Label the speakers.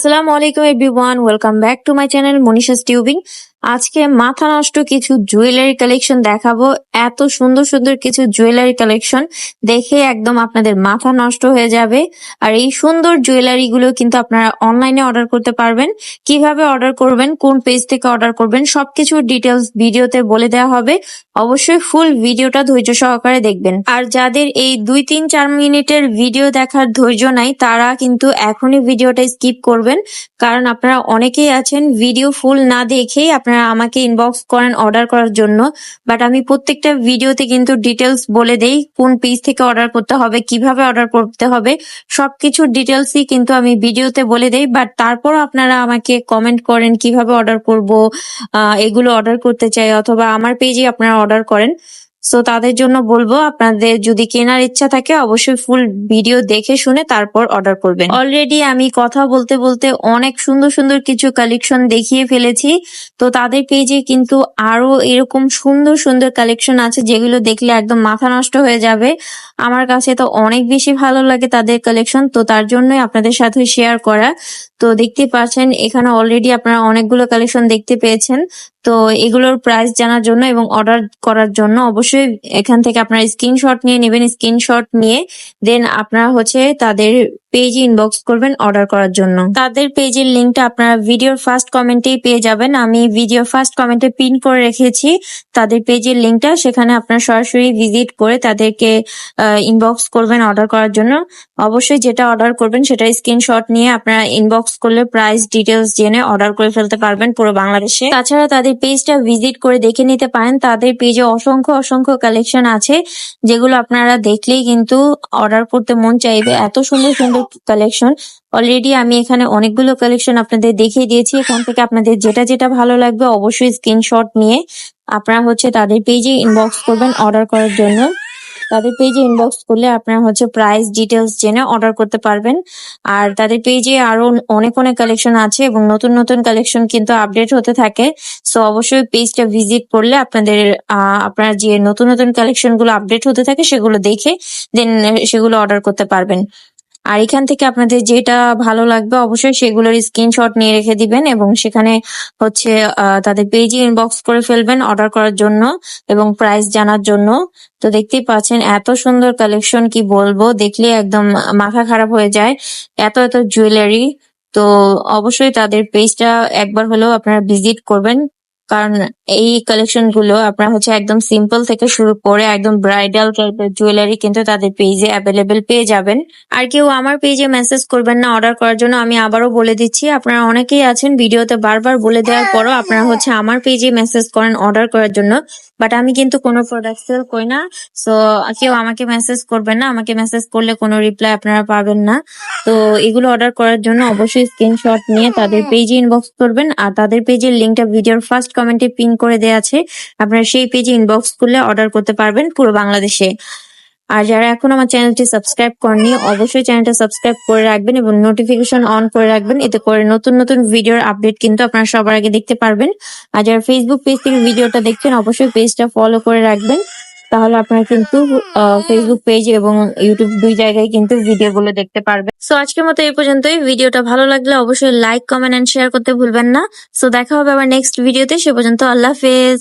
Speaker 1: আসসালামু আলাইকুম everyone welcome back to my channel Manisha's tubing আজকে মাথা নষ্ট কিছু জুয়েলারি কালেকশন দেখাবো। এত সুন্দর সুন্দর কিছু জুয়েলারি কালেকশন দেখে একদম আপনাদের মাথা নষ্ট হয়ে যাবে। আর এই সুন্দর জুয়েলারি গুলো কিন্তু আপনারা অনলাইনে অর্ডার করতে পারবেন। কীভাবে অর্ডার করবেন, কোন পেজ থেকে অর্ডার করবেন, সবকিছুর ডিটেলস ভিডিওতে বলে দেওয়া হবে। অবশ্যই ফুল ভিডিওটা ধৈর্য সহকারে দেখবেন। আর যাদের এই দুই তিন চার মিনিটের ভিডিও দেখার ধৈর্য নাই, তারা কিন্তু এখনই ভিডিওটা স্কিপ করবেন। কারণ আপনারা অনেকেই আছেন, ভিডিও ফুল না দেখেই আপনারা আমাকে ইনবক্স করেন অর্ডার করার জন্য। বাট আমি প্রত্যেকটা ভিডিওতে কিন্তু ডিটেলস বলে দেই, কোন পেজ থেকে অর্ডার করতে হবে, কীভাবে অর্ডার করতে হবে সবকিছুর ডিটেলসই কিন্তু আমি ভিডিওতে বলে দেই। বাট তারপর আপনারা আমাকে কমেন্ট করেন, কীভাবে অর্ডার করব এগুলো অর্ডার করতে চাই, অথবা আমার পেজে আপনারা অর্ডার করেন। সো তাদের জন্য বলব, আপনাদের যদি কেনার ইচ্ছা থাকে, অবশ্যই ফুল ভিডিও দেখে শুনে তারপর অর্ডার করবেন। অলরেডি আমি কথা বলতে বলতে অনেক সুন্দর সুন্দর কিছু কালেকশন দেখিয়ে ফেলেছি। তো তাদের পেজে কিন্তু আরও এরকম সুন্দর সুন্দর কালেকশন আছে, যেগুলো দেখলে একদম মাথা নষ্ট হয়ে যাবে। আমার কাছে তো অনেক বেশি ভালো লাগে তাদের কালেকশন তো তার জন্যই আপনাদের সাথে শেয়ার করা। তো দেখতে পাচ্ছেন এখানে অলরেডি আপনারা অনেকগুলো কালেকশন দেখতে পেয়েছেন। তো এগুলোর প্রাইস জানার জন্য এবং অর্ডার করার জন্য অবশ্যই এখান থেকে আপনারা স্ক্রিনশট নিয়ে নেবেন। স্ক্রিনশট নিয়ে দেন আপনারা হচ্ছে তাদের পেজে ইনবক্স করবেন অর্ডার করার জন্য। তাদের পেজের লিঙ্কটা আপনারা ভিডিওর ফার্স্ট কমেন্টেই পেয়ে যাবেন। আমি ভিডিও ফার্স্ট কমেন্টে পিন করে রেখেছি। তাদের পেজের লিঙ্কটা সেখানে আপনারা সরাসরি ভিজিট করে তাদেরকে ইনবক্স করবেন অর্ডার করার জন্য। অবশ্যই যেটা অর্ডার করবেন, সেটা স্ক্রিনশট নিয়ে আপনারা ইনবক্স করলে প্রাইস ডিটেলস জেনে অর্ডার করে ফেলতে পারবেন পুরো বাংলাদেশে। তাছাড়া তাদের পেজটা ভিজিট করে দেখে নিতে পারেন। তাদের পেজে অসংখ্য অসংখ্য কালেকশন আছে, যেগুলো আপনারা দেখলেই কিন্তু অর্ডার করতে মন চাইবে। এত সুন্দর সুন্দর কালেকশন অলরেডি আমি এখানে অনেকগুলো কালেকশন আপনাদের দেখিয়ে দিয়েছি। এখান থেকে আপনাদের যেটা যেটা ভালো লাগবে অবশ্যই স্ক্রিনশট নিয়ে আপনারা হচ্ছে তাদের পেজে ইনবক্স করবেন অর্ডার করার জন্য। তাদের পেজে ইনবক্স করলে আপনারা হচ্ছে প্রাইস ডিটেলস জেনে অর্ডার করতে পারবেন। আর তাদের পেজে আরও অনেক অনেক কালেকশন আছে এবং নতুন নতুন কালেকশন কিন্তু আপডেট হতে থাকে। সো অবশ্যই পেজটা ভিজিট করলে আপনাদের আপনার যে নতুন নতুন কালেকশনগুলো আপডেট হতে থাকে সেগুলো দেখে দেন সেগুলো অর্ডার করতে পারবেন। আর এখান থেকে আপনাদের যেটা ভালো লাগবে অবশ্যই সেগুলোর স্ক্রিনশট নিয়ে রেখে দিবেন এবং সেখানে হচ্ছে তাদের পেজে ইনবক্স করে ফেলবেন অর্ডার করার জন্য এবং প্রাইস জানার জন্য। তো দেখতেই পাচ্ছেন এত সুন্দর কালেকশন কি বলব? দেখলে একদম মাথা খারাপ হয়ে যায়। এত এত জুয়েলারি তো অবশ্যই তাদের পেজটা একবার হলেও আপনারা ভিজিট করবেন। কারণ এই কালেকশনগুলো আপনার হচ্ছে একদম সিম্পল থেকে শুরু করে একদম ব্রাইডাল টাইপের জুয়েলারি কিন্তু তাদের পেজে অ্যাভেলেবেল পেয়ে যাবেন। আর কেউ আমার পেজে মেসেজ করবেন না অর্ডার করার জন্য আমি আবারও বলে দিচ্ছি আপনারা অনেকেই আছেন ভিডিওতে বারবার বলে দেওয়ার পরও আপনারা হচ্ছে আমার পেজে মেসেজ করেন অর্ডার করার জন্য বাট আমি কিন্তু কোনো প্রোডাক্ট সেল করি না। সো কেউ আমাকে মেসেজ করবেন না আমাকে মেসেজ করলে কোনো রিপ্লাই আপনারা পাবেন না। তো এগুলো অর্ডার করার জন্য অবশ্যই স্ক্রিনশট নিয়ে তাদের পেজে ইনবক্স করবেন আর তাদের পেজের লিঙ্কটা ভিডিওর ফার্স্ট কমেন্টে পিন করে দেওয়া আছে। আপনারা সেই পেজে ইনবক্স করলে অর্ডার করতে পারবেন পুরো বাংলাদেশে। আর যারা এখন আমার চ্যানেলটি সাবস্ক্রাইব করেনি অবশ্যই চ্যানেলটা সাবস্ক্রাইব করে রাখবেন এবং নোটিফিকেশন অন করে রাখবেন। এতে করে নতুন নতুন ভিডিওর আপডেট কিন্তু আপনারা সবার আগে দেখতে পারবেন। আর যারা ফেসবুক পেজ থেকে ভিডিওটা দেখছেন, অবশ্যই পেজটা ফলো করে রাখবেন। তাহলে আপনারা কিন্তু ফেসবুক পেজ এবং ইউটিউব দুই জায়গায় কিন্তু ভিডিও গুলো দেখতে পারবেন। সো আজকের মতো এই পর্যন্তই। ভিডিওটা ভালো লাগলে অবশ্যই লাইক কমেন্ট এন্ড শেয়ার করতে ভুলবেন না। সো দেখা হবে আবার নেক্সট ভিডিওতে সে পর্যন্ত আল্লাহ হাফেজ।